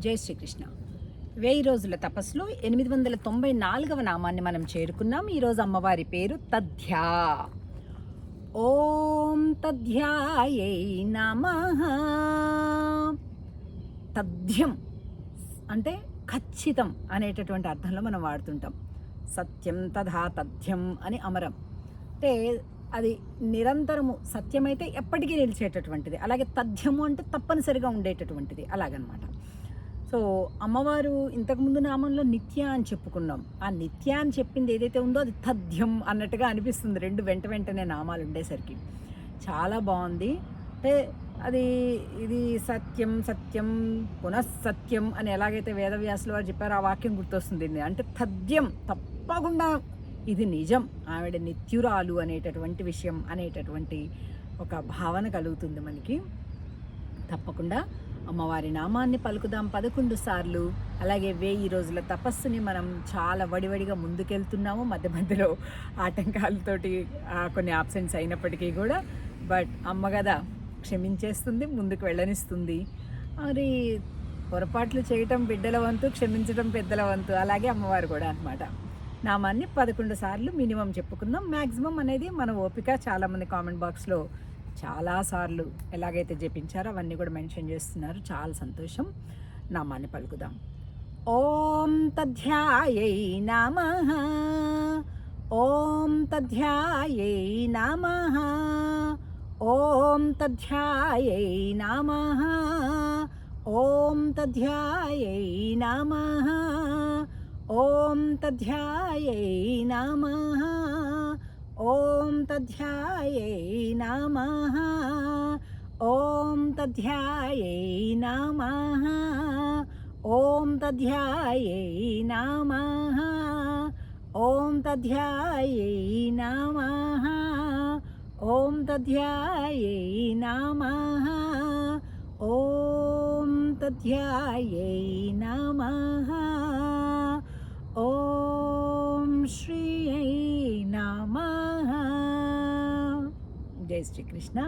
జై శ్రీకృష్ణ. వెయ్యి రోజుల తపస్సులో ఎనిమిది వందల తొంభై నాలుగవ నామాన్ని మనం చేరుకున్నాం. ఈరోజు అమ్మవారి పేరు తధ్యా ఓం తథ్యాయై నమ. తథ్యం అంటే ఖచ్చితం అనేటటువంటి అర్థంలో మనం వాడుతుంటాం. సత్యం తథా తథ్యం అని అమరం. అంటే అది నిరంతరము సత్యమైతే ఎప్పటికీ నిలిచేటటువంటిది. అలాగే తథ్యము అంటే తప్పనిసరిగా ఉండేటటువంటిది. అలాగనమాట. సో అమ్మవారు ఇంతకుముందు నామంలో నిత్య అని చెప్పుకున్నాం. ఆ నిత్య అని చెప్పింది ఏదైతే ఉందో అది తథ్యం అన్నట్టుగా అనిపిస్తుంది. రెండు వెంట వెంటనే నామాలు ఉండేసరికి. చాలా బాగుంది. అంటే అది ఇది సత్యం సత్యం పునఃసత్యం అని ఎలాగైతే వేదవ్యాసులు వారు చెప్పారో ఆ వాక్యం గుర్తొస్తుంది. అంటే తథ్యం తప్పకుండా ఇది నిజం. ఆవిడ నిత్యురాలు అనేటటువంటి విషయం అనేటటువంటి ఒక భావన కలుగుతుంది మనకి. తప్పకుండా అమ్మవారి నామాన్ని పలుకుదాం పదకొండు సార్లు. అలాగే వెయ్యి రోజుల తపస్సుని మనం చాలా వడివడిగా ముందుకెళ్తున్నాము. మధ్య మధ్యలో ఆటంకాలతోటి కొన్ని ఆబ్సెంట్స్ అయినప్పటికీ కూడా. బట్ అమ్మ కదా క్షమించేస్తుంది ముందుకు వెళ్ళనిస్తుంది. మరి పొరపాట్లు చేయటం బిడ్డల వంతు క్షమించడం పెద్దల వంతు అలాగే అమ్మవారు కూడా అన్నమాట. నామాన్ని పదకొండు సార్లు మినిమం చెప్పుకుందాం. మ్యాక్సిమం అనేది మన ఓపిక. చాలామంది కామెంట్ బాక్స్లో చాలా సార్లు ఎలాగైతే జపించారో అవన్నీ కూడా మెన్షన్ చేస్తున్నారు. చాలా సంతోషం. నామాన్ని పలుకుదాం. ఓం తధ్యాయై నమ. ఓం తధ్యాయై నమ. ఓం తధ్యాయై నమ. ఓం తధ్యాయై నమ. ఓం తధ్యాయై నమ. ఓం తధ్యాయై नमः ॐ तध्यायै नमः ॐ तध्यायै नमः ॐ तध्यायै नमः ॐ तध्यायै नमः ॐ तध्यायै नमः జై శ్రీకృష్ణ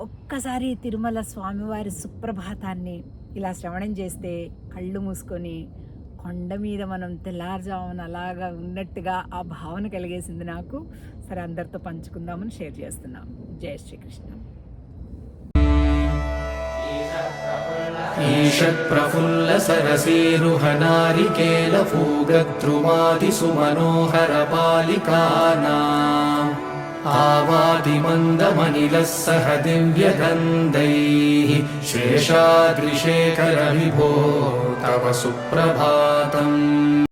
ఒక్కసారి తిరుమల స్వామివారి సుప్రభాతాన్ని ఇలా శ్రవణం చేస్తే కళ్ళు మూసుకొని కొండ మీద మనం తెల్లారుజామున అలాగా ఉన్నట్టుగా ఆ భావన కలిగేసింది నాకు సరే అందరితో పంచుకుందామని షేర్ చేస్తున్నాం జై శ్రీకృష్ణ ईषत्प्रफुल्लसरसीरुहनारिकेलपूगद्रुमादिसुमनोहरपालिकानाम् आवादिमन्दमनिलः सह दिव्यगन्धैः शेषाद्रिशेखरविभो तव सुप्रभातम्